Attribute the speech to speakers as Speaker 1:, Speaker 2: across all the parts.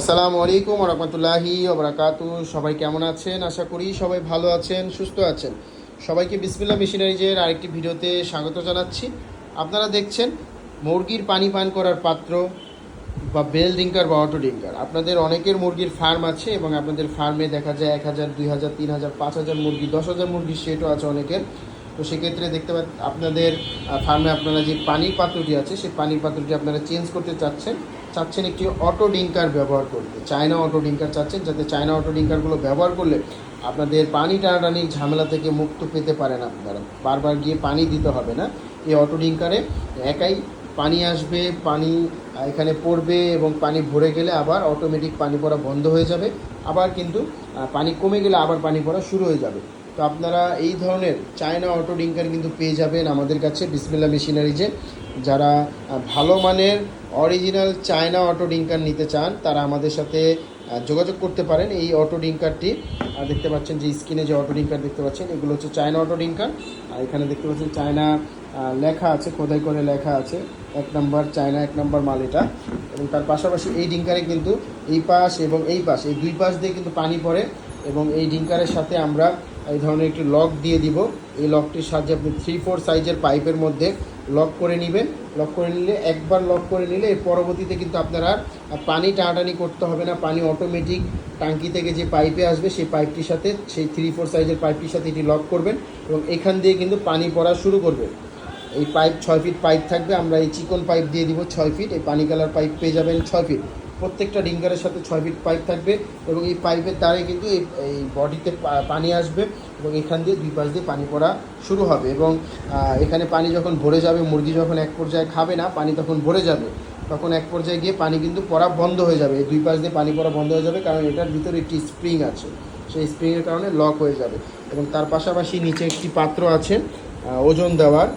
Speaker 1: আসসালামু আলাইকুম রহমতুল্লাহি ওবরাকাতু সবাই কেমন আছেন? আশা করি সবাই ভালো আছেন, সুস্থ আছেন। সবাইকে বিসমিল্লা মেশিনারিজের আরেকটি ভিডিওতে স্বাগত জানাচ্ছি। আপনারা দেখছেন মুরগির পানি পান করার পাত্র বা বেল ডিঙ্কার বা অটো ডিঙ্কার আপনাদের অনেকের মুরগির ফার্ম আছে এবং আপনাদের ফার্মে দেখা যায় এক হাজার, দুই হাজার, তিন হাজার, পাঁচ হাজার মুরগি, দশ হাজার মুরগির সেটও আছে অনেকের। তো সেক্ষেত্রে দেখতে পা আপনাদের ফার্মে আপনারা যে পানির পাত্রটি আছে, সেই পানির পাত্রটি আপনারা চেঞ্জ করতে চাচ্ছেন চাচ্ছেন একটি অটো ডিঙ্কার ব্যবহার করতে। চায়না অটো ডিঙ্কার চাচ্ছেন, যাতে চায়না অটো ডিঙ্কারগুলো ব্যবহার করলে আপনাদের পানি টানাটানির ঝামেলা থেকে মুক্ত পেতে পারেন আপনারা। বারবার গিয়ে পানি দিতে হবে না। এই অটো ডিঙ্কারে একাই পানি আসবে, পানি এখানে পড়বে এবং পানি ভরে গেলে আবার অটোমেটিক পানি পড়া বন্ধ হয়ে যাবে। আবার কিন্তু পানি কমে গেলে আবার পানি পড়া শুরু হয়ে যাবে। তো আপনারা এই ধরনের চায়না অটো ডিঙ্কার কিন্তু পেয়ে যাবেন আমাদের কাছে বিসমিল্লা মেশিনারিজে যারা ভালো মানের অরিজিনাল চায়না অটো ডিঙ্কার নিতে চান তারা আমাদের সাথে যোগাযোগ করতে পারেন। এই অটো ডিঙ্কারটি আহ, দেখতে পাচ্ছেন যে স্ক্রিনে যে অটো ডিঙ্কার দেখতে পাচ্ছেন এগুলো হচ্ছে চায়না অটো ডিঙ্কার আর এখানে দেখতে পাচ্ছেন চায়না লেখা আছে খোদাই করে লেখা আছে। এক নম্বর চায়না এক নম্বর মাল এটা। এবং তার পাশাপাশি এই ডিঙ্কারে কিন্তু এই পাশ এবং এই পাশ এই দুই পাশ দিয়ে কিন্তু পানি পড়ে। এবং এই ডিঙ্কারের সাথে আমরা এই ধরনের একটি লক দিয়ে দিব। এই লকটির সাহায্যে আপনি থ্রি ফোর সাইজের পাইপের মধ্যে লক করে নেবেন। লক করে নিলে, একবার লক করে নিলে এর পরবর্তীতে কিন্তু আপনারা আর পানি টানাটানি করতে হবে না। পানি অটোমেটিক টাঙ্কি থেকে যে পাইপে আসবে, সেই পাইপটির সাথে, সেই থ্রি ফোর সাইজের পাইপটির সাথে এটি লক করবেন এবং এখান দিয়ে কিন্তু পানি পড়া শুরু করবে। এই পাইপ ছয় ফিট পাইপ থাকবে। আমরা এই চিকন পাইপ দিয়ে দিব ছয় ফিট এই পানি কালার পাইপ পেয়ে যাবেন ছয় ফিট প্রত্যেকটা ডিঙ্গারের সাথে ছয় ফিট পাইপ থাকবে এবং এই পাইপের দ্বারাই কিন্তু এই বডিতে পানি আসবে এবং এখান দিয়ে দুই পাশ দিয়ে পানি পড়া শুরু হবে এবং এখানে পানি যখন ভরে যাবে, মুরগি যখন এক পর্যায়ে খাবে না, পানি তখন ভরে যাবে। তখন এক পর্যায়ে গিয়ে পানি কিন্তু পড়া বন্ধ হয়ে যাবে। এই দুই পাশ দিয়ে পানি পড়া বন্ধ হয়ে যাবে কারণ এটার ভিতরে একটি স্প্রিং আছে। সেই স্প্রিংয়ের কারণে লক হয়ে যাবে এবং তার পাশাপাশি নিচে একটি পাত্র আছে ওজন দেওয়ার।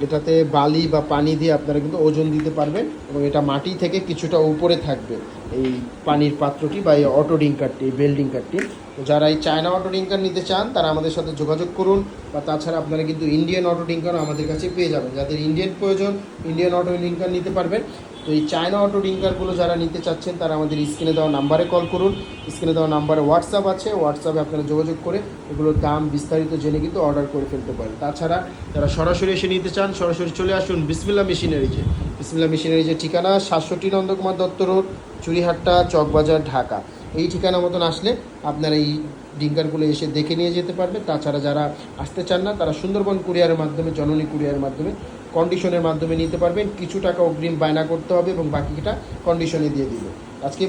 Speaker 1: এটাতে বালি বা পানি দিয়ে আপনারা কিন্তু ওজন দিতে পারবেন এবং এটা মাটি থেকে কিছুটা উপরে থাকবে। এই পানির পাত্রটি বা এই অটো ডিঙ্কারটি বেল ডিঙ্কারটি তো যারা এই চায়না অটো ডিঙ্কার নিতে চান, তারা আমাদের সাথে যোগাযোগ করুন বা তাছাড়া আপনারা কিন্তু ইন্ডিয়ান অটো ডিঙ্কারও আমাদের কাছে পেয়ে যাবেন। যাদের ইন্ডিয়ান প্রয়োজন ইন্ডিয়ান অটো ডিঙ্কার নিতে পারবেন। তো এই চায়না অটো ডিঙ্কারগুলো যারা নিতে চাচ্ছেন, তারা আমাদের স্ক্রিনে দেওয়া নাম্বারে কল করুন। স্ক্রিনে দেওয়া নাম্বারে হোয়াটসঅ্যাপ আছে, হোয়াটসঅ্যাপে আপনারা যোগাযোগ করে এগুলোর দাম বিস্তারিত জেনে কিন্তু অর্ডার করে ফেলতে পারেন। তাছাড়া যারা সরাসরি এসে নিতে চান, সরাসরি চলে আসুন বিসমিল্লা মেশিনারিজে। বিসমিল্লা মেশিনারিজের ঠিকানা সাতষট্টি নন্দকুমার দত্ত রোড চুরিহাট্টা চকবাজার, ঢাকা। এই ঠিকানা মতন আসলে আপনারা এই ডিঙ্কারগুলো এসে দেখে নিয়ে যেতে পারবে। তাছাড়া যারা আসতে চান না, তারা সুন্দরবন কুরিয়ারের মাধ্যমে, জননী কুরিয়ারের মাধ্যমে কন্ডিশনের মাধ্যমে নিতে পারবেন। কিছু টাকা অগ্রিম বায়না করতে হবে এবং বাকিটা কন্ডিশনে দিয়ে দিবে। আজকে